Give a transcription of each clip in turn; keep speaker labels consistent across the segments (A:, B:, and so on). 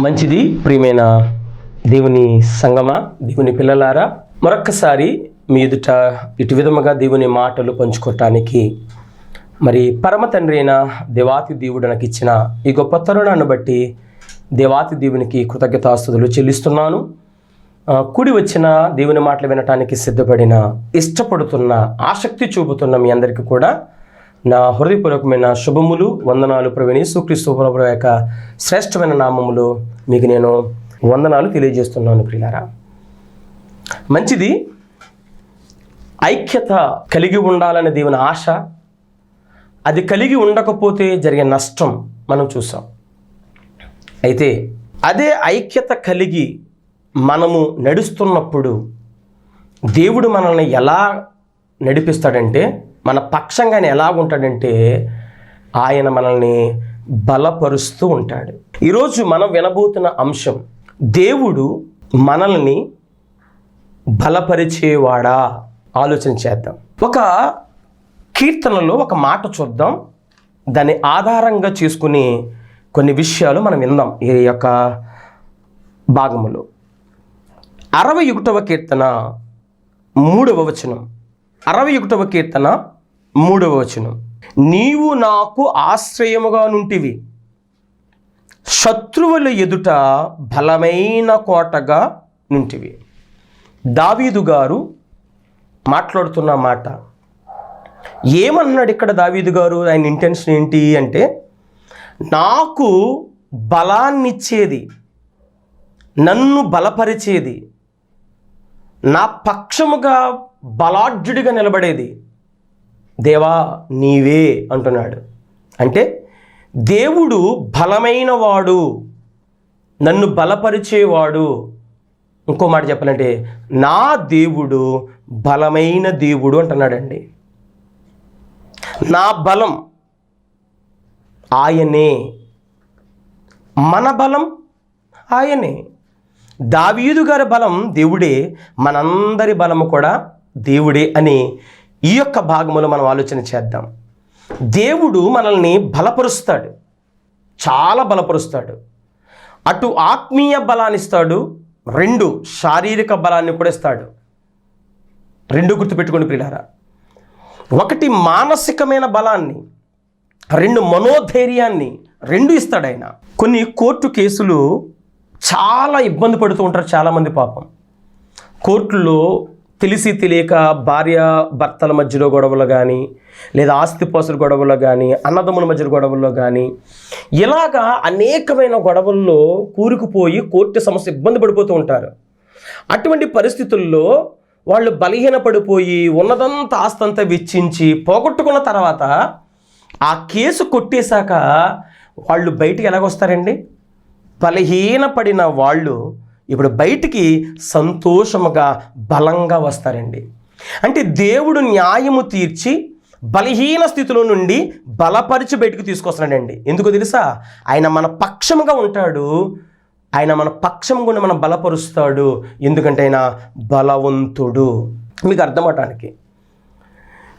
A: మంచిది ప్రియమైన దేవుని సంగమ దేవుని పిల్లలారా మరొక్కసారి మీ ఎదుట ఇటు విధముగా దేవుని మాటలు పంచుకోవటానికి మరి పరమ తండ్రి అయిన దేవాతి దేవుడు నాకు ఇచ్చిన ఈ గొప్ప తరుణాన్ని బట్టి దేవాతి దేవునికి కృతజ్ఞతాస్తుతులు చెల్లిస్తున్నాను. కుడి కూడి వచ్చిన దేవుని మాటలు వినటానికి సిద్ధపడిన ఇష్టపడుతున్న ఆసక్తి చూపుతున్న మీ అందరికీ కూడా నా హృదయపూర్వకమైన శుభములు వందనాలు ప్రవీణి సుక్రీస్తు ప్రభు యొక్క శ్రేష్టమైన నామములు మీకు నేను వందనాలు తెలియజేస్తున్నాను ప్రియులారా. మంచిది ఐక్యత కలిగి ఉండాలనే దేవుని ఆశ అది కలిగి ఉండకపోతే జరిగే నష్టం మనం చూసాం. అయితే అదే ఐక్యత కలిగి మనము నడుస్తున్నప్పుడు దేవుడు మనల్ని ఎలా నడిపిస్తాడంటే మన పక్షంగా ఆయన ఎలా ఉంటాడంటే ఆయన మనల్ని బలపరుస్తూ ఉంటాడు. ఈరోజు మనం వినబోతున్న అంశం దేవుడు మనల్ని బలపరిచేవాడా? ఆలోచన చేద్దాం. ఒక కీర్తనలో ఒక మాట చూద్దాం. దాన్ని ఆధారంగా చేసుకుని కొన్ని విషయాలు మనం విందాం ఈ యొక్క భాగములో అరవై ఒకటవ కీర్తన మూడవ వచనం. అరవై ఒకటవ కీర్తన మూడవ వచనం. నీవు నాకు ఆశ్రయముగా నుంటివి. శత్రువుల ఎదుట బలమైన కోటగా నుంటివి. దావీదు గారు మాట్లాడుతున్న మాట. ఏమన్నాడు ఇక్కడ దావీదు గారు? ఆయన ఇంటెన్షన్ ఏంటి అంటే నాకు బలాన్నిచ్చేది నన్ను బలపరిచేది నా పక్షముగా బలాఢ్యుడిగా నిలబడేది దేవా నీవే అంటున్నాడు. అంటే దేవుడు బలమైన వాడు నన్ను బలపరిచేవాడు. ఇంకో మాట చెప్పాలంటే నా దేవుడు బలమైన దేవుడు అంటున్నాడండి. నా బలం ఆయనే. మన బలం ఆయనే. దావీదు గారి బలం దేవుడే మనందరి బలము కూడా దేవుడే అని ఈ యొక్క భాగములో మనం ఆలోచన చేద్దాం. దేవుడు మనల్ని బలపరుస్తాడు. చాలా బలపరుస్తాడు. అటు ఆత్మీయ బలాన్ని ఇస్తాడు. రెండు శారీరక బలాన్ని కూడా ఇస్తాడు. రెండు గుర్తుపెట్టుకోండి ప్రియులారా. ఒకటి మానసికమైన బలాన్ని రెండు మనోధైర్యాన్ని రెండు ఇస్తాడు ఆయన. కొన్ని కోర్టు కేసులు చాలా ఇబ్బంది పడుతూ ఉంటారు చాలామంది పాపం. కోర్టులో తెలిసి తెలియక భార్య భర్తల మధ్యలో గొడవలు కానీ లేదా ఆస్తిపాసుల గొడవలు కానీ అన్నదమ్ముల మధ్య గొడవల్లో కానీ ఇలాగా అనేకమైన గొడవల్లో కూరుకుపోయి కోర్టు సమస్య ఇబ్బంది పడిపోతూ ఉంటారు. అటువంటి పరిస్థితుల్లో వాళ్ళు బలహీనపడిపోయి ఉన్నదంతా ఆస్తంతా వెచ్చించి పోగొట్టుకున్న తర్వాత ఆ కేసు కొట్టేశాక వాళ్ళు బయటికి ఎలాగొస్తారండి? బలహీనపడిన వాళ్ళు ఇప్పుడు బయటికి సంతోషముగా బలంగా వస్తారండి. అంటే దేవుడు న్యాయము తీర్చి బలహీన స్థితిలో నుండి బలపరిచి బయటకు తీసుకొస్తున్నాడండి. ఎందుకు తెలుసా? ఆయన మన పక్షముగా ఉంటాడు. ఆయన మన పక్షం గుండా మనం బలపరుస్తాడు. ఎందుకంటే ఆయన బలవంతుడు. మీకు అర్థమవటానికి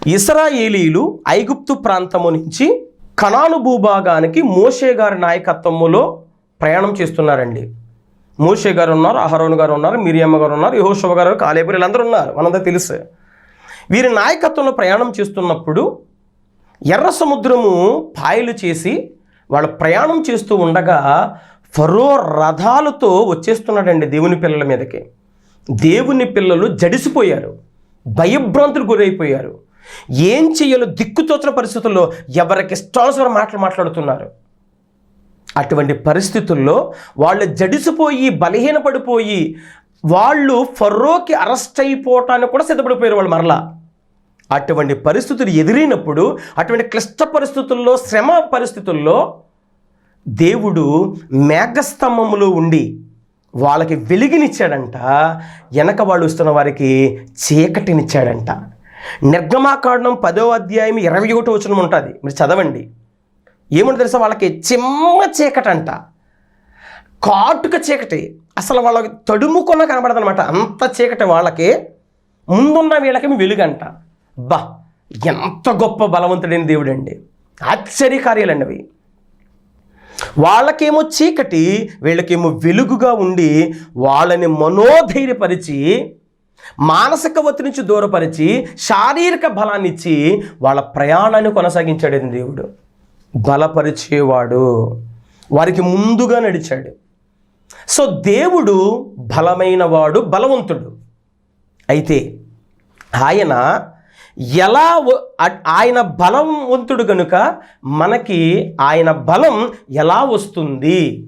A: ఇస్రాయేలీలు ఐగుప్తు ప్రాంతము నుంచి కణాను భూభాగానికి మోషే గారి నాయకత్వములో ప్రయాణం చేస్తున్నారండి. మోషే గారు ఉన్నారు అహరోన్ గారు ఉన్నారు మిరియమ్మ గారు ఉన్నారు యహోశవ గారు కాలేపురి వీళ్ళందరూ ఉన్నారు మనందరూ తెలుసు. వీరి నాయకత్వంలో ప్రయాణం చేస్తున్నప్పుడు ఎర్ర సముద్రము పాయలు చేసి వాళ్ళు ప్రయాణం చేస్తూ ఉండగా ఫరో రథాలతో వచ్చేస్తున్నాడండి దేవుని పిల్లల మీదకి. దేవుని పిల్లలు జడిసిపోయారు భయభ్రాంతులు గురైపోయారు. ఏం చేయాలో దిక్కుతోచిన పరిస్థితుల్లో ఎవరికి ఇష్టానుసారం మాటలు మాట్లాడుతున్నారు. అటువంటి పరిస్థితుల్లో వాళ్ళు జడిసిపోయి బలహీనపడిపోయి వాళ్ళు ఫర్రోకి అరెస్ట్ అయిపోవటానికి కూడా సిద్ధపడిపోయారు వాళ్ళు మరలా. అటువంటి పరిస్థితులు ఎదిరినప్పుడు అటువంటి క్లిష్ట పరిస్థితుల్లో శ్రమ పరిస్థితుల్లో దేవుడు మేఘస్తంభములో ఉండి వాళ్ళకి వెలుగునిచ్చాడంట. వెనక వాళ్ళు వస్తున్న వారికి చీకటినిచ్చాడంట. నిర్గమాకాండం పదో అధ్యాయం ఇరవై ఒకటి వచనం ఉంటుంది. మీరు చదవండి. ఏముంది తెలుసా? వాళ్ళకి చిమ్మ చీకటంట. కాటుక చీకటి. అసలు వాళ్ళకి తడుముకున్న కనబడదు అనమాట అంత చీకటి వాళ్ళకి. ముందున్న వీళ్ళకి వెలుగంట. బా ఎంత గొప్ప బలవంతుడైన దేవుడండి. ఆశ్చర్యకార్యాలండి అవి. వాళ్ళకేమో చీకటి వీళ్ళకేమో వెలుగుగా ఉండి వాళ్ళని మనోధైర్యపరిచి మానసిక ఒత్తిడి నుంచి దూరపరిచి శారీరక బలాన్నిచ్చి వాళ్ళ ప్రయాణాన్ని కొనసాగించాడు దేవుడు. బలపరిచేవాడు. వారికి ముందుగా నడిచాడు. సో దేవుడు బలమైన వాడు బలవంతుడు. అయితే ఆయన ఎలా ఆయన బలవంతుడు కనుక మనకి ఆయన బలం ఎలా వస్తుంది?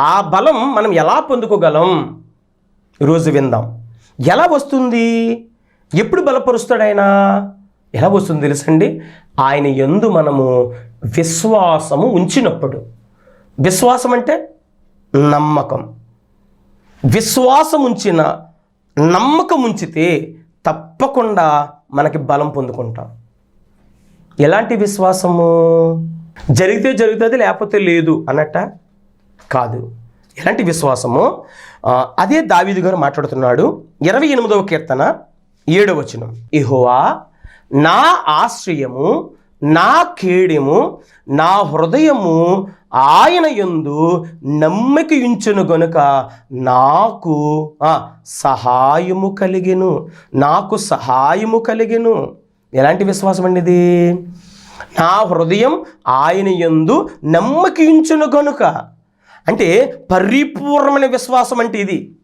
A: ఆ బలం మనం ఎలా పొందుకోగలం? ఈరోజు విందాం. ఎలా వస్తుంది? ఎప్పుడు బలపరుస్తాడు ఆయన? ఎలా వస్తుంది తెలుసండి? ఆయన ఎందు మనము విశ్వాసము ఉంచినప్పుడు. విశ్వాసం అంటే నమ్మకం. విశ్వాసం ఉంచిన నమ్మకం ఉంచితే తప్పకుండా మనకి బలం పొందుకుంటాం. ఎలాంటి విశ్వాసము? జరిగితే జరుగుతుంది లేకపోతే లేదు అన్నట్ట కాదు. ఎలాంటి విశ్వాసము? అదే దావీదు గారు మాట్లాడుతున్నాడు. ఇరవై ఎనిమిదవ కీర్తన ఏడవచనం ఇహోవా నా ఆశ్రయము నా కేడెము నా హృదయము ఆయన యందు నమ్మిక ఉంచును గనుక నాకు సహాయము కలిగెను నాకు సహాయము కలిగెను. ఎలాంటి విశ్వాసం అండి ఇది నా హృదయం ఆయన యందు నమ్మకించును గనుక. అంటే పరిపూర్ణమైన విశ్వాసం అంటే ఇది.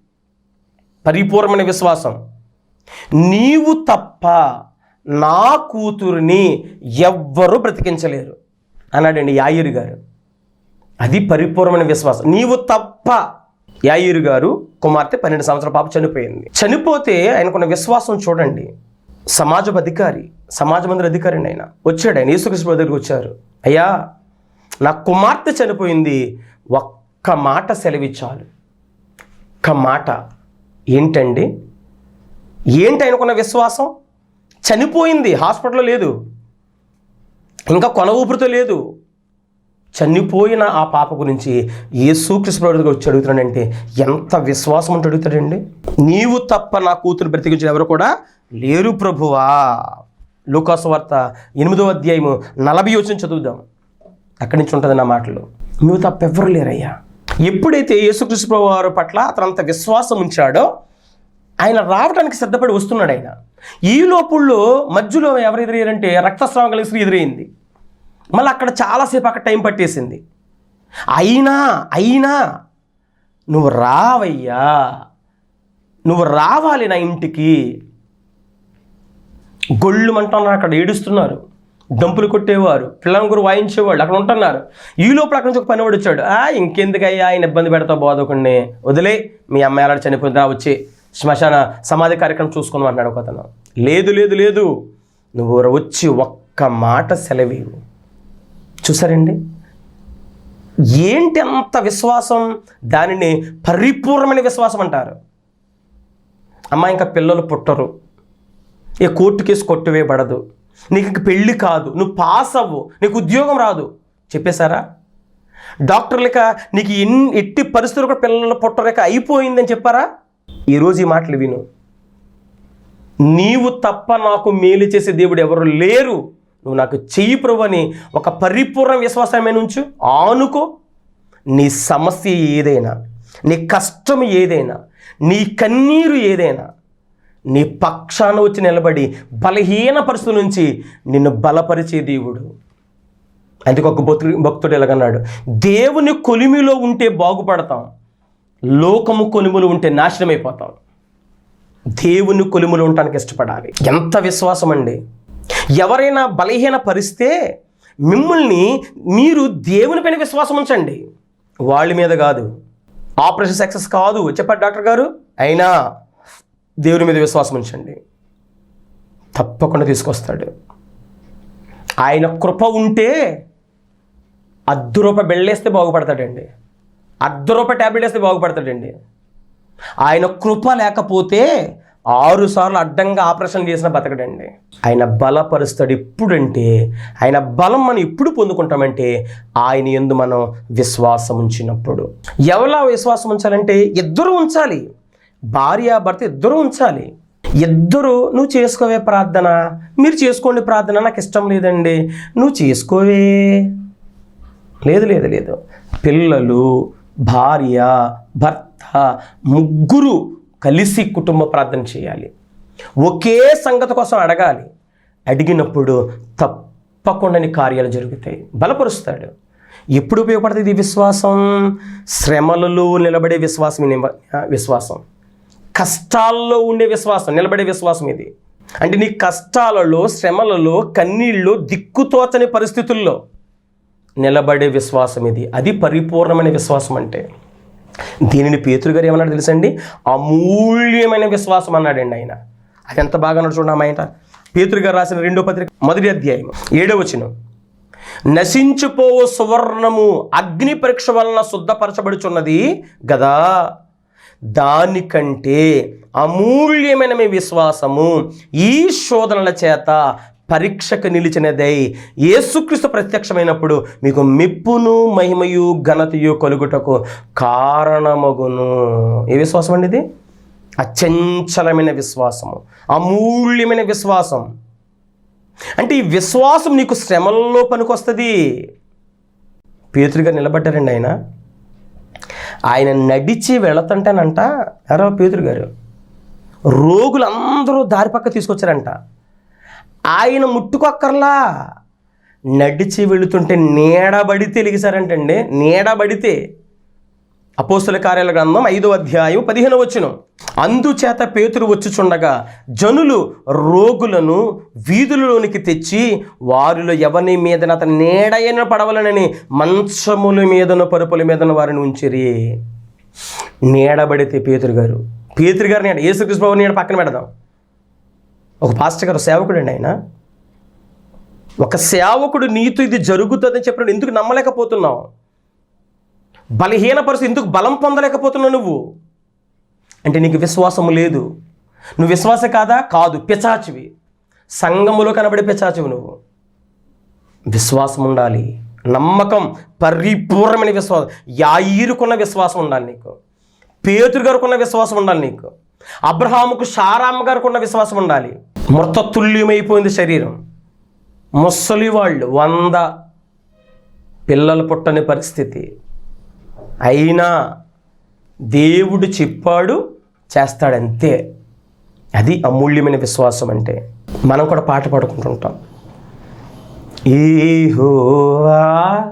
A: పరిపూర్ణమైన విశ్వాసం. నీవు తప్ప నా కూతురిని ఎవ్వరూ బ్రతికించలేరు. అన్నాడండి యాయిరు గారు. అది పరిపూర్ణమైన విశ్వాసం. నీవు తప్ప యాయిరు గారు కుమార్తె పన్నెండు సంవత్సరాల పాప చనిపోయింది. చనిపోతే ఆయనకున్న విశ్వాసం చూడండి. సమాజం అధికారి సమాజ మందిర అధికారి ఆయన. వచ్చాడు ఆయన. యేసుకృష్ణ దగ్గరికి వచ్చారు. అయ్యా నా కుమార్తె చనిపోయింది. ఒక్క మాట సెలవిచ్చాలు. ఒక్క మాట. ఏంటండి? ఏంటి ఆయనకున్న విశ్వాసం? చనిపోయింది హాస్పిటల్లో లేదు. ఇంకా కొన ఊపిరితో లేదు. చనిపోయిన ఆ పాప గురించి ఏ కృష్ణుడికి వచ్చి అడుగుతున్నాడంటే ఎంత విశ్వాసం ఉంటే అడుగుతాడండి? నీవు తప్ప నా కూతురు బ్రతికించిన ఎవరు కూడా లేరు ప్రభువా. లూకాస్ వార్త ఎనిమిదో అధ్యాయము నలభై వచ్చిన చదువుదాం. అక్కడి నుంచి ఉంటుంది నా మాటలు. నువ్వు తప్ప ఎవరు లేరయ్యా. ఎప్పుడైతే యేసుకృష్ణ ప్రభు వారి పట్ల అతను అంత విశ్వాసం ఉంచాడో ఆయన రావడానికి సిద్ధపడి వస్తున్నాడు ఆయన. ఈ లోపుల్లో మధ్యలో ఎవరు ఎదురయ్యారంటే రక్తస్రావం కలిసి స్త్రీ ఎదురైంది మళ్ళీ అక్కడ చాలాసేపు అక్కడ టైం పట్టేసింది. అయినా అయినా నువ్వు రావయ్యా నువ్వు రావాలి నా ఇంటికి. గొళ్ళు అంటున్నారు అక్కడ ఏడుస్తున్నారు. దంపులు కొట్టేవారు పిల్లల గురు వాయించేవాళ్ళు అక్కడ ఉంటున్నారు. ఈ లోపల అక్కడ నుంచి ఒక పనివాడు వచ్చాడు. ఆ ఇంకెందుకయ్యా ఆయన ఇబ్బంది పెడతావు బోధకుండి వదిలే మీ అమ్మాయి అలా చనిపోయిందా వచ్చి. శ్మశాన సమాధి కార్యక్రమం చూసుకుందాం అన్నాడు ఒక అతను లేదు లేదు లేదు. నువ్వు వచ్చి ఒక్క మాట సెలవేవు. చూసారండి? ఏంటి అంత విశ్వాసం? దానిని పరిపూర్ణమైన విశ్వాసం అంటారు. అమ్మ ఇంకా పిల్లలు పుట్టరు. ఏ కోర్టు కేసు కొట్టివేయబడదు. నీకు ఇంక పెళ్ళి కాదు. నువ్వు పాస్ అవ్వు. నీకు ఉద్యోగం రాదు. చెప్పేశారా? డాక్టర్లక నీకు ఎన్ని ఎట్టి పరిస్థితులు కూడా పిల్లలు పుట్టలేక అయిపోయిందని చెప్పారా? ఈరోజు ఈ మాటలు విను. నీవు తప్ప నాకు మేలు చేసే దేవుడు ఎవరు లేరు. నువ్వు నాకు చెయ్యి ప్రభుని ఒక పరిపూర్ణ విశ్వాసమైన ఉంచు ఆనుకో. నీ సమస్య ఏదైనా నీ కష్టం ఏదైనా నీ కన్నీరు ఏదైనా నీ పక్షాన వచ్చి నిలబడి బలహీన పరిస్థితుల నుంచి నిన్ను బలపరిచే దేవుడు. అందుకు ఒక భక్తుడు భక్తుడు ఎలాగన్నాడు దేవుని కొలిమిలో ఉంటే బాగుపడతాం. లోకము కొనుములు ఉంటే నాశనం అయిపోతాం దేవుని కొలుములు ఉండటానికి ఇష్టపడాలి. ఎంత విశ్వాసం అండి ఎవరైనా బలహీన పరిస్తే మిమ్మల్ని మీరు దేవుని పైన విశ్వాసం ఉంచండి. వాళ్ళ మీద కాదు. ఆపరేషన్ సక్సెస్ కాదు. చెప్పారు డాక్టర్ గారు? అయినా దేవుని మీద విశ్వాసం ఉంచండి. తప్పకుండా తీసుకొస్తాడు. ఆయన కృప ఉంటే అర్ధ బెళ్ళేస్తే బాగుపడతాడండి. అర్ధ రూపాయి ట్యాబ్లెట్ వేస్తే బాగుపడతాడండి. ఆయన కృప లేకపోతే ఆరు సార్లు అడ్డంగా ఆపరేషన్ చేసిన బతకడండి. ఆయన బలపరుస్తాడు ఎప్పుడంటే ఆయన బలం మనం ఎప్పుడు పొందుకుంటామంటే ఆయన ఎందు మనం విశ్వాసం ఉంచినప్పుడు. ఎవలా విశ్వాసం ఉంచాలంటే ఇద్దరు ఉంచాలి. భార్య భర్త ఇద్దరు ఉంచాలి. ఇద్దరు నువ్వు చేసుకోవే ప్రార్థన మీరు చేసుకోండి ప్రార్థన నాకు ఇష్టం లేదండి. నువ్వు చేసుకోవే. లేదు లేదు లేదు. పిల్లలు భార్య భర్త ముగ్గురు కలిసి కుటుంబ ప్రార్థన చేయాలి. ఒకే సంగతి కోసం అడగాలి. అడిగినప్పుడు తప్పకుండా నీ కార్యాలు జరుగుతాయి. బలపరుస్తాడు. ఎప్పుడు ఉపయోగపడుతుంది ఈ విశ్వాసం? శ్రమలలో నిలబడే విశ్వాసం విశ్వాసం. కష్టాల్లో ఉండే విశ్వాసం నిలబడే విశ్వాసం ఇది. అంటే నీ కష్టాలలో శ్రమలలో కన్నీళ్ళు దిక్కుతోచని పరిస్థితుల్లో నిలబడే విశ్వాసం ఇది. అది పరిపూర్ణమైన విశ్వాసం అంటే. దీనిని పేతురు గారు ఏమన్నాడు తెలుసండి? అమూల్యమైన విశ్వాసం అన్నాడండి ఆయన. అది ఎంత బాగా అన్నాడు ఆయన పేతురు గారు రాసిన రెండో పత్రిక మొదటి అధ్యాయం ఏడవ వచనం. నశించిపోవు సువర్ణము అగ్ని పరీక్ష వలన శుద్ధపరచబడుచున్నది గదా. దానికంటే అమూల్యమైన మీ విశ్వాసము ఈ శోధనల చేత పరీక్షకు నిలిచినదై. యేసుక్రీస్తు ప్రత్యక్షమైనప్పుడు మీకు మెప్పును మహిమయు ఘనతయు కలుగుటకు కారణమగును. ఏ విశ్వాసం అండి ఇది? అచంచలమైన విశ్వాసము. అమూల్యమైన విశ్వాసం. అంటే ఈ విశ్వాసం నీకు శ్రమల్లో పనికొస్తుంది. పేతురుగా నిలబడ్డారండి ఆయన. ఆయన నడిచి వెళతంటేనంట. ఎవరో పేతురు గారు రోగులందరూ దారి పక్క తీసుకొచ్చారంట. ఆయన ముట్టుకొక్కర్లా? నడిచి వెళుతుంటే నీడబడితే ఎలిగిసారంటండి నీడబడితే అపోస్తుల కార్యాల గ్రంథం ఐదో అధ్యాయం పదిహేను వచ్చును అందుచేత పేతురు వచ్చుచుండగా జనులు రోగులను వీధులలోనికి తెచ్చి వారిలో ఎవరి మీదన అతని నీడైన పడవలనని మంచముల మీదను పరుపుల మీదను వారిని ఉంచిరి. నీడబడితే పేతురు గారు. పేతురు గారు నీడ ఏసుకృష్ణ నీడ పక్కన పెడదాం. ఒక పాస్టర్ గారు సేవకుడు అండి ఆయన. ఒక సేవకుడు నీతో ఇది జరుగుతుందని చెప్పిన ఎందుకు నమ్మలేకపోతున్నావు? బలహీన పరిస్థితి ఎందుకు బలం పొందలేకపోతున్నావు నువ్వు? అంటే నీకు విశ్వాసము లేదు. నువ్వు విశ్వాస కాదా? కాదు పిచాచివి సంఘములో కనబడే పిచాచివి నువ్వు. విశ్వాసం ఉండాలి. నమ్మకం పరిపూర్ణమైన విశ్వాసం. యాయిరుకున్న విశ్వాసం ఉండాలి నీకు. పేతురు గారుకున్న విశ్వాసం ఉండాలి నీకు. అబ్రహాముకు షారామ్మ గారికి ఉన్న విశ్వాసం ఉండాలి. మృత తుల్యమైపోయింది శరీరం. ముసలి వాళ్ళు వంద పిల్లలు పుట్టని పరిస్థితి. అయినా దేవుడు చెప్పాడు చేస్తాడంతే. అది అమూల్యమైన విశ్వాసం అంటే. మనం కూడా పాట పాడుకుంటుంటాం. ఈహోవా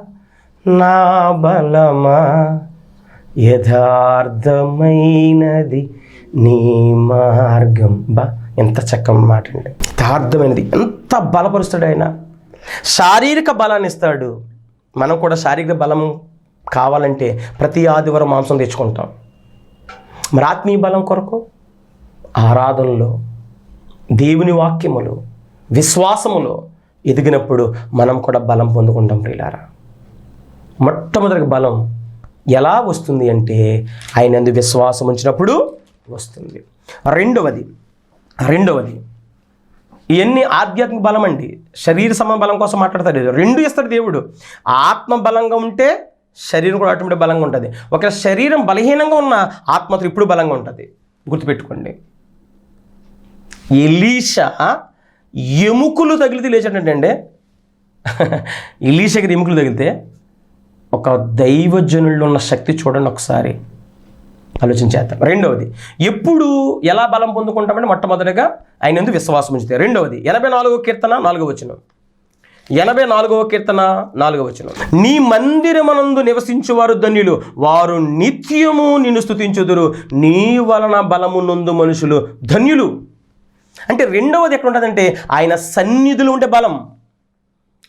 A: నా బలమా యథార్థమైనది నీ మార్గం. బా ఎంత చక్కని మాట అండి. యథార్థమైనది ఎంత బలపరుస్తాడు ఆయన. శారీరక బలాన్ని ఇస్తాడు. మనం కూడా శారీరక బలం కావాలంటే ప్రతి ఆదివారం మాంసం తెచ్చుకుంటాం. మరి ఆత్మీయ బలం కొరకు ఆరాధనలో దేవుని వాక్యములు విశ్వాసములో ఎదిగినప్పుడు మనం కూడా బలం పొందుకుంటాం ప్రియులారా. మొట్టమొదటి బలం ఎలా వస్తుంది అంటే ఆయన ఎందు విశ్వాసం ఉంచినప్పుడు వస్తుంది. రెండవది రెండవది ఇవన్నీ ఆధ్యాత్మిక బలం అండి. శరీర సమ బలం కోసం మాట్లాడతాడు రెండు ఇస్తాడు దేవుడు. ఆత్మ బలంగా ఉంటే శరీరం కూడా ఆటోమేటిక్ బలంగా ఉంటుంది. ఒకవేళ శరీరం బలహీనంగా ఉన్న ఆత్మతో ఇప్పుడు బలంగా ఉంటుంది. గుర్తుపెట్టుకోండి. ఎలీషా ఎముకలు తగిలితే లేచాడంటే ఎలీషకి ఎముకలు తగిలితే ఒక దైవజనుల్లో ఉన్న శక్తి చూడండి ఒకసారి. ఆలోచించేద్దాం రెండవది ఎప్పుడు ఎలా బలం పొందుకుంటామంటే మొట్టమొదటిగా ఆయన ఎందుకు విశ్వాసం ఉంచితే రెండవది ఎనభై నాలుగో కీర్తన నాలుగో వచనం. ఎనభై నాలుగవ కీర్తన నాలుగవ వచనం. నీ మందిరమనందు నివసించువారు ధన్యులు వారు నిత్యము నిన్ను స్థుతించుదురు నీ వలన బలము నొందు మనుషులు ధన్యులు. అంటే రెండవది ఎక్కడ ఉంటుందంటే ఆయన సన్నిధులు ఉంటే బలం.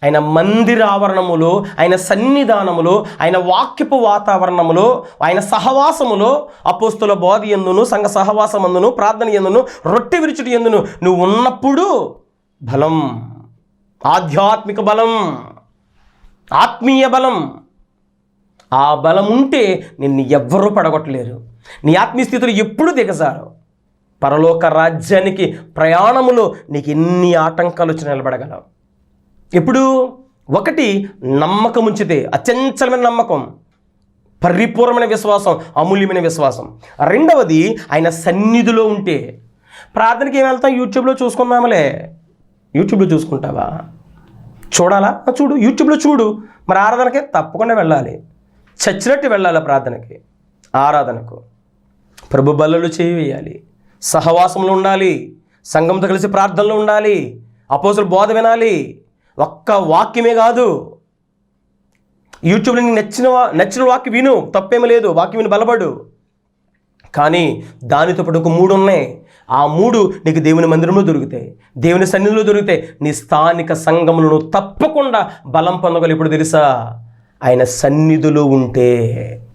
A: ఆయన మందిరావరణములో ఆయన సన్నిధానములో ఆయన వాక్యపు వాతావరణములో ఆయన సహవాసములో అపోస్తుల బోధ ఎందును సంఘ సహవాసమందును ప్రార్థన ఎందును రొట్టె విరుచుటి ఎందును నువ్వు ఉన్నప్పుడు బలం ఆధ్యాత్మిక బలం ఆత్మీయ బలం. ఆ బలం ఉంటే నిన్ను ఎవ్వరూ పడగొట్టలేరు. నీ ఆత్మీయ స్థితిలో ఎప్పుడు దిగజారు పరలోక రాజ్యానికి ప్రయాణములో నీకు ఎన్ని ఆటంకాలు వచ్చి నిలబడగలవు. ఎప్పుడు? ఒకటి నమ్మకం ఉంచితే అచంచలమైన నమ్మకం పరిపూర్ణమైన విశ్వాసం అమూల్యమైన విశ్వాసం. రెండవది ఆయన సన్నిధిలో ఉంటే. ప్రార్థనకి ఏం వెళ్తాం? యూట్యూబ్లో చూసుకుందామలే. యూట్యూబ్లో చూసుకుంటావా? చూడాలా? చూడు. యూట్యూబ్లో చూడు. మరి ఆరాధనకి తప్పకుండా వెళ్ళాలి. చచ్చినట్టు వెళ్ళాలి ప్రార్థనకి. ఆరాధనకు. ప్రభు బల్లలు చేయాలి సహవాసంలో ఉండాలి. సంఘంతో కలిసి ప్రార్థనలో ఉండాలి. అపోజులు బోధ వినాలి. ఒక్క వాక్యమే కాదు. యూట్యూబ్లో నీకు నచ్చిన నచ్చిన వాక్యం విను తప్పేమీ లేదు వాక్యం విని బలపడు. కానీ దానితో పాటు ఒక మూడు ఉన్నాయి. ఆ మూడు నీకు దేవుని మందిరంలో దొరుకుతాయి. దేవుని సన్నిధిలో దొరుకుతాయి. నీ స్థానిక సంఘములను తప్పకుండా బలం పొందగలు ఇప్పుడు తెలుసా? ఆయన సన్నిధిలో ఉంటే.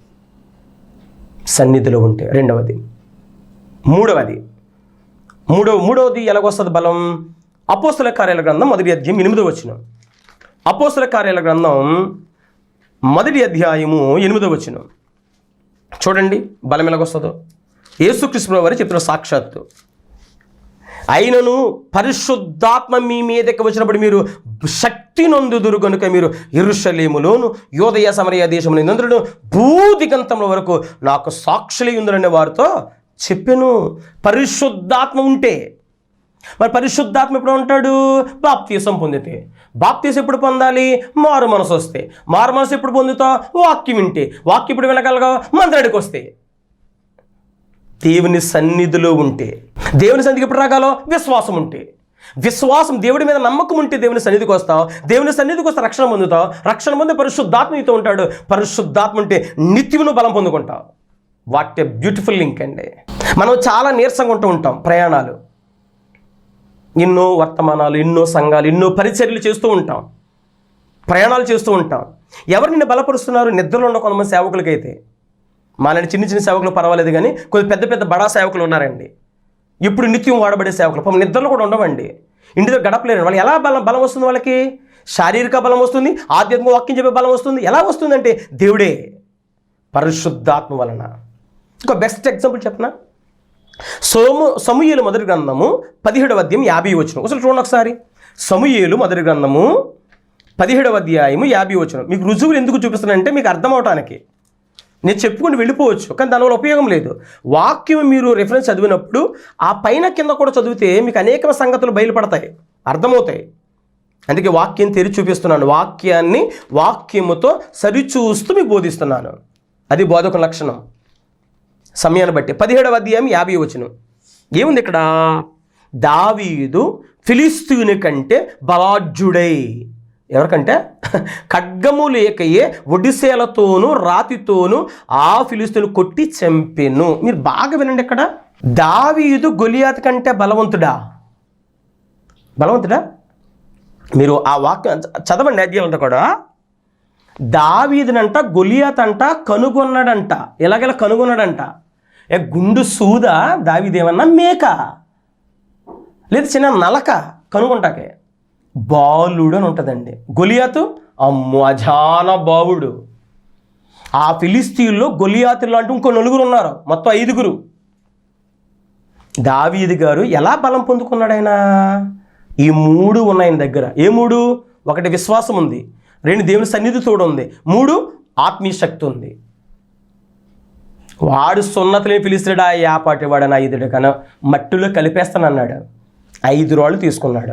A: సన్నిధిలో ఉంటే. రెండవది. మూడవది. మూడవ మూడవది ఎలాగొస్తుంది బలం? అపోస్తుల కార్యాల గ్రంథం మొదటి అధ్యాయం ఎనిమిదో వచ్చిన అపోస్తుల కార్యాల గ్రంథం మొదటి అధ్యాయము ఎనిమిదో వచ్చిన చూడండి బలం ఎలాగొస్తుందో. యేసుకృష్ణ వారు చెప్తున్న సాక్షాత్తు. అయినను పరిశుద్ధాత్మ మీ మీదకి వచ్చినప్పుడు మీరు శక్తి నొందుదురు కనుక మీరు ఇరుషలేములోను యోదయ సమరయ దేశంలో నందులను భూదిగంతముల వరకు నాకు సాక్షులై ఉందరనే వారితో చెప్పాను. పరిశుద్ధాత్మ ఉంటే మరి పరిశుద్ధాత్మ ఎప్పుడు ఉంటాడు? బాప్తీసం పొందితే. బాప్తీసం ఎప్పుడు పొందాలి? మారు మనసు వస్తే. మారు మనసు ఎప్పుడు పొందుతావు వాక్యం వింటే. వాక్యం ఇప్పుడు వినగలగా? మందిరాడికి వస్తే. దేవుని సన్నిధిలో ఉంటే. దేవుని సన్నిధికి ఎప్పుడు రాగాలో విశ్వాసం ఉంటే. విశ్వాసం దేవుడి మీద నమ్మకం ఉంటే దేవుని సన్నిధికి వస్తావు. దేవుని సన్నిధికి వస్తే రక్షణ పొందుతావు. రక్షణ పొంది పరిశుద్ధాత్మ నీతో ఉంటాడు. పరిశుద్ధాత్మ ఉంటే నిత్యమును బలం పొందుకుంటావు. వాట్ ఎ బ్యూటిఫుల్ లింక్ అండి. మనం చాలా నీరసంగా ఉంటూ ఉంటాం ప్రయాణాలు. ఎన్నో వర్తమానాలు ఎన్నో సంఘాలు ఎన్నో పరిచర్యలు చేస్తూ ఉంటాం. ప్రయాణాలు చేస్తూ ఉంటాం. ఎవరు నిన్ను బలపరుస్తున్నారు? నిద్రలో ఉన్న కొంతమంది సేవకులకైతే. మాలాంటి చిన్న చిన్న సేవకులు పర్వాలేదు కానీ కొద్ది పెద్ద పెద్ద బడా సేవకులు ఉన్నారండి. ఇప్పుడు నిత్యం వాడబడే సేవకులు. పాపం నిద్రలో కూడా ఉండవండి. ఇంటితో గడపలేరు వాళ్ళు ఎలా బలం బలం వస్తుంది వాళ్ళకి? శారీరక బలం వస్తుంది ఆధ్యాత్మిక వాక్యం చెప్పే బలం వస్తుంది. ఎలా వస్తుందంటే దేవుడే పరిశుద్ధాత్మ వలన. ఇంకో బెస్ట్ ఎగ్జాంపుల్ చెప్పనా? సోము సమూయేలు మొదటి గ్రంథము పదిహేడవ అధ్యాయం యాభై వచ్చిన అసలు చూడండి ఒకసారి. సమూయేలు మొదటి గ్రంథము పదిహేడవ అధ్యాయము యాభై వచ్చిన మీకు రుజువులు ఎందుకు చూపిస్తానంటే మీకు అర్థం అవటానికి. నేను చెప్పుకుని వెళ్ళిపోవచ్చు కానీ దానివల్ల ఉపయోగం లేదు. వాక్యం మీరు రిఫరెన్స్ చదివినప్పుడు ఆ పైన కింద కూడా చదివితే మీకు అనేక సంగతులు బయలుపడతాయి అర్థమవుతాయి. అందుకే వాక్యం తెరిచి చూపిస్తున్నాను. వాక్యాన్ని వాక్యముతో సరిచూస్తూ మీకు బోధిస్తున్నాను. అది బోధక లక్షణం. సమయాన్ని బట్టి. పదిహేడవ అధ్యాయం యాభై వచనం. ఏముంది ఇక్కడ? దావీదు ఫిలిస్తీని కంటే బలాఢ్యుడై. ఎవరికంటే? ఖడ్గము లేకయే ఒడిసేలతోనూ రాతితోనూ ఆ ఫిలిస్తీను కొట్టి చంపెను. మీరు బాగా వినండి ఇక్కడ. దావీదు గొలియాత్ కంటే బలవంతుడా? బలవంతుడా? మీరు ఆ వాక్యం చదవండి అధ్యాయం కూడా. దావీదునంట గొలియాతంట కనుగొన్నాడంట. ఎలాగెలా కనుగొన్నాడంట? ఏ గుండు సూద దావీదేమన్నా మేక. లేదు చిన్న నలక కనుగొంటాకే. బాలుడు అని ఉంటుందండి. గొలియాతు అమ్మో అజాన బావుడు. ఆ ఫిలిస్తీన్లో గొలియాతులు లాంటి ఇంకో నలుగురు ఉన్నారు. మొత్తం ఐదుగురు. దావీదు గారు ఎలా బలం పొందుకున్నాడు ఆయన? ఈ మూడు ఉన్నాయి దగ్గర. ఏ మూడు? ఒకటి విశ్వాసం ఉంది. రెండు దేవుని సన్నిధి తోడు ఉంది. మూడు ఆత్మీయ శక్తి ఉంది. వాడు సున్నతలే పిలిస్తాడు ఆ యాపాటి వాడు నా ఐదుడు కన మట్టిలో కలిపేస్తానన్నాడు. ఐదు రాళ్ళు తీసుకున్నాడు.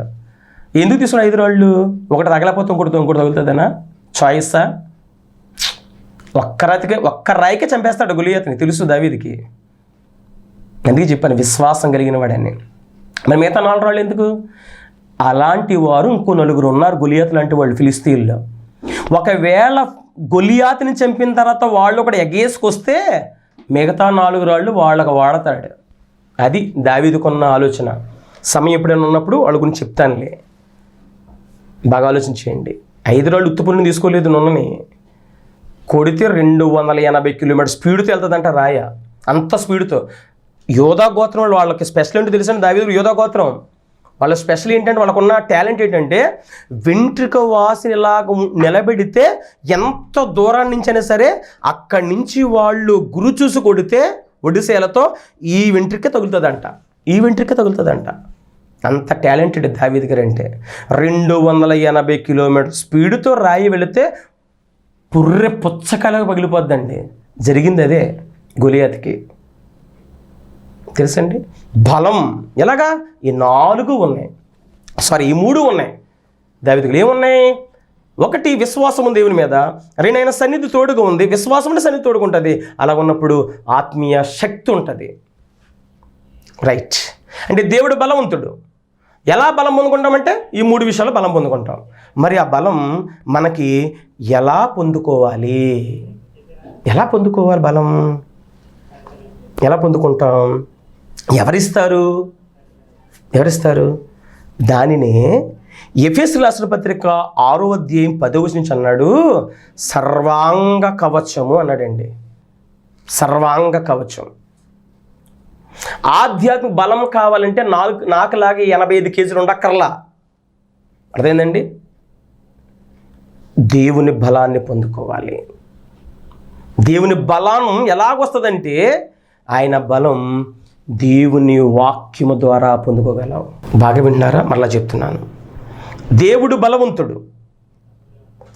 A: ఎందుకు తీసుకున్నాడు ఐదు రాళ్ళు? ఒకటి తగలపోతే ఇంకోటి ఇంకోటి తగులుతుందనా? చాయిసా ఒక్క రాతికే ఒక్క రాయికే చంపేస్తాడు గులియతని. తెలుసు దావీదికి. అందుకే చెప్పాను విశ్వాసం కలిగిన వాడని. మరి మిగతా నాలుగు రాళ్ళు ఎందుకు? అలాంటి వారు ఇంకో నలుగురు ఉన్నారు గులియత్ లాంటి వాళ్ళు ఫిలిస్తీన్లో. ఒకవేళ గొలియాతిని చంపిన తర్వాత వాళ్ళు ఒకటి ఎగేసుకొస్తే మిగతా నాలుగు రాళ్ళు వాళ్ళకు వాడతాడు. అది దావీదుకున్న ఆలోచన. సమయం ఎప్పుడైనా ఉన్నప్పుడు వాళ్ళ గురించి చెప్తానులే. బాగా ఆలోచించేయండి. ఐదు రాళ్ళు ఉత్తుపుల్ని తీసుకోలేదు నున్నని. కొడితే రెండు వందల ఎనభై కిలోమీటర్ స్పీడ్తో వెళ్తుందంట రాయ. అంత స్పీడ్తో. యోధా గోత్రం వాళ్ళకి స్పెషల్ ఏంటో తెలుసండి దావీదు యోధా గోత్రం. వాళ్ళ స్పెషల్ ఏంటంటే వాళ్ళకున్న టాలెంట్ ఏంటంటే వెంట్రుక వాసిని ఇలా నిలబెడితే ఎంత దూరం నుంచి అయినా సరే అక్కడి నుంచి వాళ్ళు గురు చూసి కొడితే ఒడిసేలతో ఈ వెంట్రుక తగులుతుందంట. ఈ వెంట్రుక తగులుతుందంట. అంత టాలెంటెడ్ దావీద్ గారు అంటే రెండు వందల ఎనభై కిలోమీటర్ స్పీడ్తో రాయి వెళితే పుర్రె పుచ్చకాయలకు పగిలిపోద్దండి. జరిగింది అదే గొలియాత్కి. తెలుసండి? బలం. ఎలాగా? ఈ నాలుగు ఉన్నాయి. సారీ ఈ మూడు ఉన్నాయి. దావిదికులు ఏమున్నాయి ఒకటి విశ్వాసము దేవుని మీద. రెండైన సన్నిధి తోడుగా ఉంది. విశ్వాసం అంటే సన్నిధి తోడుగా ఉంటుంది. అలా ఉన్నప్పుడు ఆత్మీయ శక్తి ఉంటుంది. రైట్ అంటే దేవుడు బలవంతుడు. ఎలా బలం పొందుకుంటామంటే ఈ మూడు విషయాలు బలం పొందుకుంటాం. మరి ఆ బలం మనకి ఎలా పొందుకోవాలి? ఎలా పొందుకోవాలి బలం? ఎలా పొందుకుంటాం? ఎవరిస్తారు? ఎవరిస్తారు? దానిని ఎఫెస్ రాసిన పత్రిక ఆరో అధ్యాయం పదవ నుంచి అన్నాడు సర్వాంగ కవచము అన్నాడండి. సర్వాంగ కవచం. ఆధ్యాత్మిక బలం కావాలంటే నాలుగు నాకులాగే ఎనభై ఐదు కేజీలు ఉండక్కర్లా. అర్థమైందండి? దేవుని బలాన్ని పొందుకోవాలి. దేవుని బలం ఎలాగొస్తుందంటే ఆయన బలం దేవుని వాక్యము ద్వారా పొందుకోగలం బాగా వింటున్నారా? మరలా చెప్తున్నాను. దేవుడు బలవంతుడు.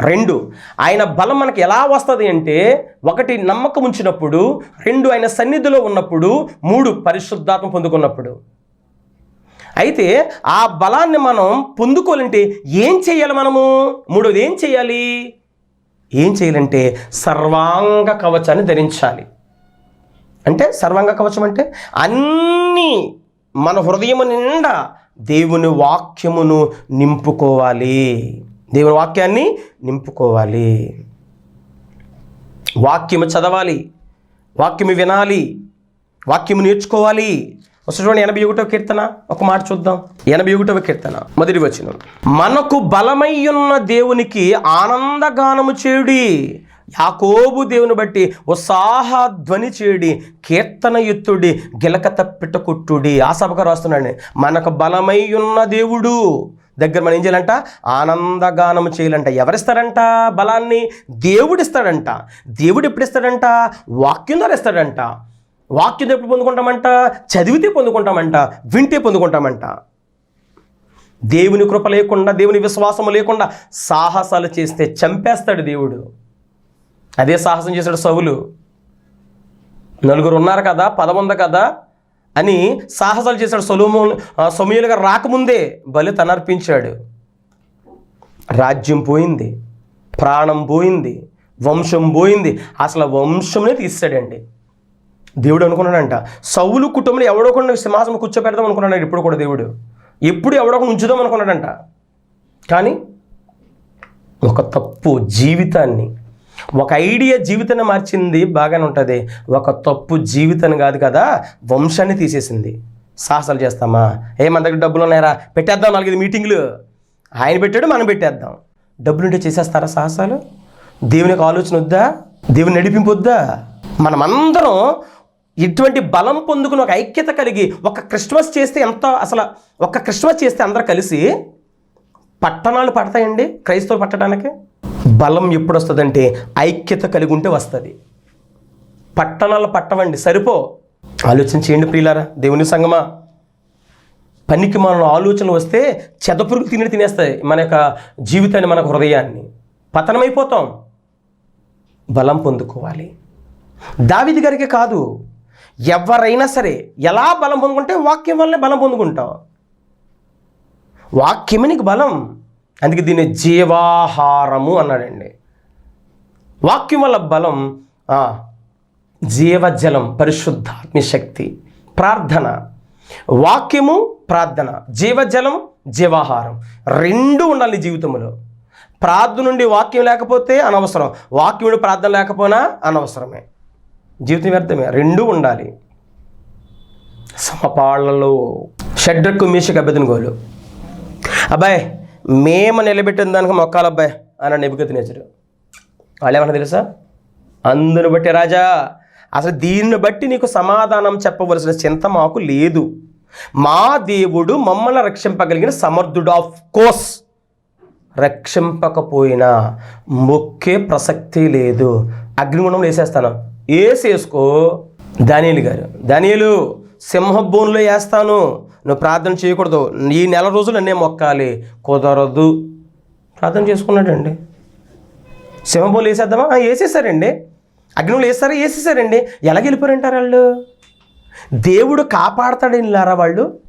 A: రెండు ఆయన బలం మనకి ఎలా వస్తుంది అంటే ఒకటి నమ్మకం ఉంచినప్పుడు రెండు ఆయన సన్నిధిలో ఉన్నప్పుడు మూడు పరిశుద్ధాత్మ పొందుకున్నప్పుడు. అయితే ఆ బలాన్ని మనం పొందుకోవాలంటే ఏం చేయాలి మనము? మూడోది ఏం చేయాలి? ఏం చేయాలంటే సర్వాంగ కవచాన్ని ధరించాలి. అంటే సర్వాంగ కవచం అంటే అన్నీ మన హృదయము నిండా దేవుని వాక్యమును నింపుకోవాలి. దేవుని వాక్యాన్ని నింపుకోవాలి. వాక్యము చదవాలి. వాక్యము వినాలి. వాక్యము నేర్చుకోవాలి. ఒకసారి చూడండి ఎనభై ఒకటవ కీర్తన ఒక మాట చూద్దాం. ఎనభై ఒకటవ కీర్తన మొదటి వచ్చిన మనకు బలమై ఉన్న దేవునికి ఆనందగానము చేయుడి. యాకోబు దేవుని బట్టి ఉత్సాహ ధ్వని చేయుడి కీర్తన ఎత్తుడి గిలక తప్పిట కొట్టుడి ఆ సభకు రాస్తున్నాడు మనకు బలమై ఉన్న దేవుడు. దగ్గర మనం ఏం చేయాలంట? ఆనందగానం చేయాలంట. ఎవరిస్తారంట బలాన్ని దేవుడిస్తాడంట. దేవుడు ఎప్పుడు ఇస్తాడంట వాక్యం ద్వారా ఇస్తాడంట. వాక్యం ఎప్పుడు పొందుకుంటామంట? చదివితే పొందుకుంటామంట. వింటే పొందుకుంటామంట. దేవుని కృప లేకుండా దేవుని విశ్వాసము లేకుండా సాహసాలు చేస్తే చంపేస్తాడు దేవుడు. అదే సాహసం చేశాడు సవులు నలుగురు ఉన్నారు కదా పదముంది కదా అని సాహసాలు చేశాడు సొలోమో సమయలుగా రాకముందే బలి తనర్పించాడు. రాజ్యం పోయింది ప్రాణం పోయింది వంశం పోయింది. అసలు వంశంనే తీస్తాడండి దేవుడు అనుకున్నాడంట సౌలు కుటుంబంలో ఎవడో కొన్ని సింహాసనం కూర్చోపెడదాం అనుకున్నాడు ఇప్పుడు కూడా దేవుడు. ఎప్పుడు ఎవడో ఒకడు ఉంచుదాం అనుకున్నాడంట. కానీ ఒక తప్పు జీవితాన్ని ఒక ఐడియా జీవితాన్ని మార్చింది బాగానే ఉంటుంది. ఒక తప్పు జీవితాన్ని కాదు కదా వంశాన్ని తీసేసింది. సాహసాలు చేస్తామా? ఏ మన దగ్గర డబ్బులు ఉన్నాయరా? పెట్టేద్దాం నాలుగైదు మీటింగ్లు. ఆయన పెట్టాడు మనం పెట్టేద్దాం. డబ్బులు ఉంటే చేసేస్తారా సాహసాలు? దేవునికి ఆలోచన వద్దా? దేవుని నడిపింపు వద్దా? మనమందరం ఇటువంటి బలం పొందుకుని ఒక ఐక్యత కలిగి ఒక క్రిస్మస్ చేస్తే ఎంత అసలు ఒక క్రిస్మస్ చేస్తే అందరూ కలిసి పట్టణాలు పడతాయండి? క్రైస్తవులు పట్టడానికి? బలం ఎప్పుడు వస్తుందంటే ఐక్యత కలిగి ఉంటే వస్తుంది. పట్టణాలు పట్టవండి సరిపో. ఆలోచన చేయండి ప్రియులారా దేవుని సంగమా. పనికి మన ఆలోచనలు వస్తే చెదపురుగు తిని తినేస్తాయి మన యొక్క జీవితాన్ని మన హృదయాన్ని. పతనమైపోతాం. బలం పొందుకోవాలి. దావిది గారికి కాదు ఎవరైనా సరే ఎలా బలం పొందుకుంటే వాక్యం వల్లనే బలం పొందుకుంటాం. వాక్యమే నీకు బలం. అందుకే దీన్ని జీవాహారము అన్నాడండి. వాక్యం వల్ల బలం జీవజలం పరిశుద్ధాత్మ శక్తి ప్రార్థన. వాక్యము ప్రార్థన. జీవజలం జీవాహారం. రెండు ఉండాలి జీవితంలో. ప్రార్థన నుండి వాక్యం లేకపోతే అనవసరం. వాక్యం నుండి ప్రార్థన లేకపోయినా అనవసరమే. జీవితం వ్యర్థమే. రెండూ ఉండాలి. సమపాళ్ళలో షడ్రకు మీషకు అభ్యర్థనగోలు అబ్బాయి మేము నిలబెట్టిన దానికి మొక్కాలి అబ్బాయి అని నెబుకతి నేచరు. వాళ్ళు ఏమన్నా తెలుసా? అందును బట్టి రాజా అసలు దీన్ని బట్టి నీకు సమాధానం చెప్పవలసిన చింత మాకు లేదు. మా దేవుడు మమ్మల్ని రక్షింపగలిగిన సమర్థుడు ఆఫ్ కోర్స్ రక్షింపకపోయినా మొక్కే ప్రసక్తి లేదు. అగ్నిగుణంలో వేసేస్తాను. వేసేసుకో దానియలు గారు దానియలు సింహభూమిలో వేస్తాను. నువ్వు ప్రార్థన చేయకూడదు. ఈ నెల రోజులు అన్నీ మొక్కాలి. కుదరదు. ప్రార్థన చేసుకున్నాడండి. సింహపూలు వేసేద్దామా? వేసేసారండి. అగ్నిలో వేస్తారా? వేసేసారండి. ఎలా వెళ్ళిపోయారంటారు వాళ్ళు? దేవుడు కాపాడతాడని వెళ్ళారా వాళ్ళు?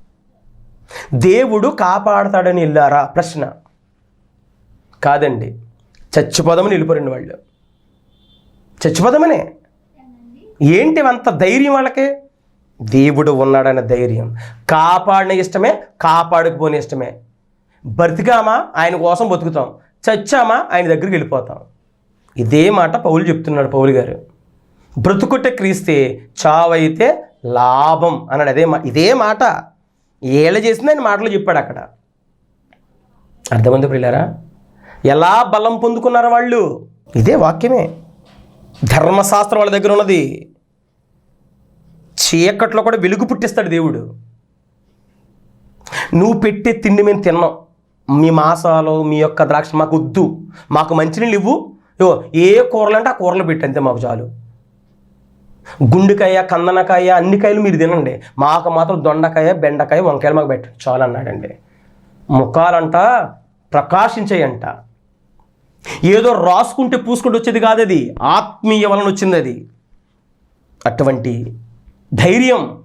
A: దేవుడు కాపాడతాడని వెళ్ళారా? ప్రశ్న. కాదండి. చచ్చిపోదామని వెళ్ళిపోరండి వాళ్ళు. చచ్చిపోదామనే? ఏంటి అంత ధైర్యం వాళ్ళకి? దేవుడు ఉన్నాడనే ధైర్యం. కాపాడిన ఇష్టమే కాపాడుకుపోని ఇష్టమే. బ్రతికామా ఆయన కోసం బతుకుతాం. చచ్చామా? ఆయన దగ్గరికి వెళ్ళిపోతాం. ఇదే మాట పౌలు చెప్తున్నాడు పౌలు గారు. బ్రతుకుట క్రీస్తే చావైతే లాభం అన్నాడు. అదే మా ఇదే మాట. ఏళ్ళ చేసింది ఆయన మాటలు చెప్పాడు అక్కడ. అర్థమైంది ప్రియులారా? ఎలా బలం పొందుకున్నారు వాళ్ళు? ఇదే వాక్యమే. ధర్మశాస్త్రం వాళ్ళ దగ్గర ఉన్నది. చీకట్లో కూడా వెలుగు పుట్టిస్తాడు దేవుడు. నువ్వు పెట్టే తిండి మేము తిన్నాం. మీ మాసాలు మీ యొక్క ద్రాక్ష మాకు వద్దు. మాకు మంచినీళ్ళు ఇవ్వు. ఇగో ఏ కూరలు అంటే ఆ కూరలు పెట్టి అంతే మాకు చాలు. గుండెకాయ కందనకాయ అన్ని కాయలు మీరు తినండి. మాకు మాత్రం దొండకాయ బెండకాయ వంకాయలు మాకు పెట్టండి చాలు అన్నాడండి. ముఖాలంట ప్రకాశించాయంట. ఏదో రాసుకుంటే పూసుకుంటూ వచ్చేది కాదు అది ఆత్మీయ వలన వచ్చింది అది. అటువంటి ధైర్యం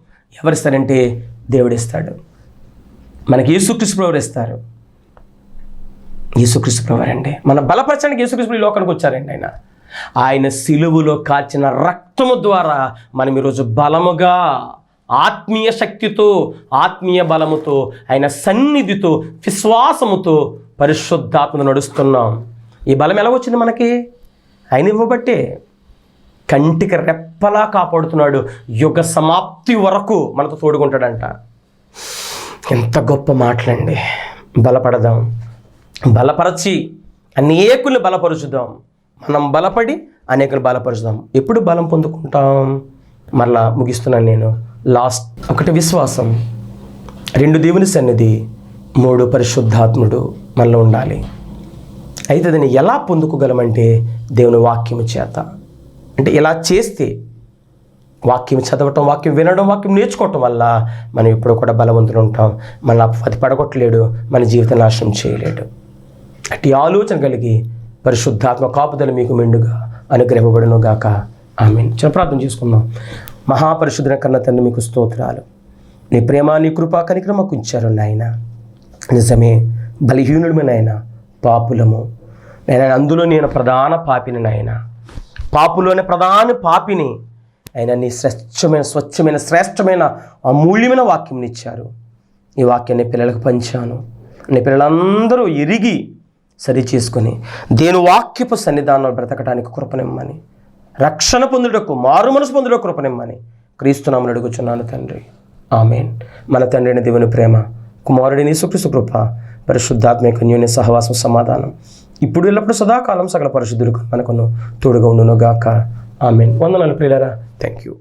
A: ఎవరిస్తారంటే దేవుడిస్తాడు. మనకి యేసుక్రీస్తు ప్రభు ఇస్తారు యేసుక్రీస్తు ప్రభు అండి మన బలపరచడానికి యేసుక్రీస్తు ఈ లోకానికి వచ్చారండి ఆయన. ఆయన సిలువులో కాల్చిన రక్తము ద్వారా మనం ఈరోజు బలముగా ఆత్మీయ శక్తితో ఆత్మీయ బలముతో ఆయన సన్నిధితో విశ్వాసముతో పరిశుద్ధాత్మను నడుస్తున్నాం. ఈ బలం ఎలా వచ్చింది మనకి? ఆయన ఇవ్వబట్టే. కంటికి రెప్పలా కాపాడుతున్నాడు. యుగ సమాప్తి వరకు మనతో తోడుకుంటాడంట ఎంత గొప్ప మాటలండి. బలపడదాం. బలపరచి అనేకులు బలపరుచుదాం. మనం బలపడి అనేకులు బలపరుచుదాం. ఎప్పుడు బలం పొందుకుంటాం? మరలా ముగిస్తున్నాను నేను. లాస్ట్ ఒకటి విశ్వాసం. రెండు దేవుని సన్నిధి మూడు పరిశుద్ధాత్ముడు మనలో ఉండాలి. అయితే దాన్ని ఎలా పొందుకోగలమంటే దేవుని వాక్యము చేత. అంటే ఇలా చేస్తే వాక్యం చదవటం వాక్యం వినడం వాక్యం నేర్చుకోవటం వల్ల మనం ఎప్పుడు కూడా బలవంతులు ఉంటాం. మన అది పడగొట్టలేడు మన జీవితం నాశనం చేయలేడు. అట్టి ఆలోచన కలిగి పరిశుద్ధాత్మ కాపుదలు మీకు మెండుగా అనుగ్రహపబడును గాక. ఆమె చిన్న ప్రార్థన చేసుకుందాం. మహాపరిశుద్ధన కన్న తండ్రి మీకు స్తోత్రాలు. నీ ప్రేమ నీ కృపా కనికరం మాకు ఇచ్చారు నాయన. నిజమే బలహీనుడమే నాయన పాపులము. నేను అందులో నేను ప్రధాన పాపిని నాయన. పాపులోనే ప్రధాన పాపిని ఆయన నీ స్వచ్ఛమైన స్వచ్ఛమైన శ్రేష్టమైన అమూల్యమైన వాక్యం ఇచ్చారు. ఈ వాక్యాన్ని పిల్లలకు పంచాను. నీ పిల్లలందరూ ఎరిగి సరి చేసుకొని దేని వాక్యపు సన్నిధానం బ్రతకడానికి కృపనిమ్మని రక్షణ పొందుటకు మారు మనసు పొందుటకు కృపనిమ్మని క్రీస్తునామని అడుగుచున్నాను తండ్రి. ఆమెన్. మన తండ్రిని దేవుని ప్రేమ కుమారుడిని సుకృసు కృప పరిశుద్ధాత్మక న్యూని సహవాసం సమాధానం ఇప్పుడు వెళ్ళినప్పుడు సదాకాలం సకల పరిశుద్ధులకు మనకును తోడుగా ఉండును గాక ఆమెన్. వందనాలు ప్రియులరా. Thank you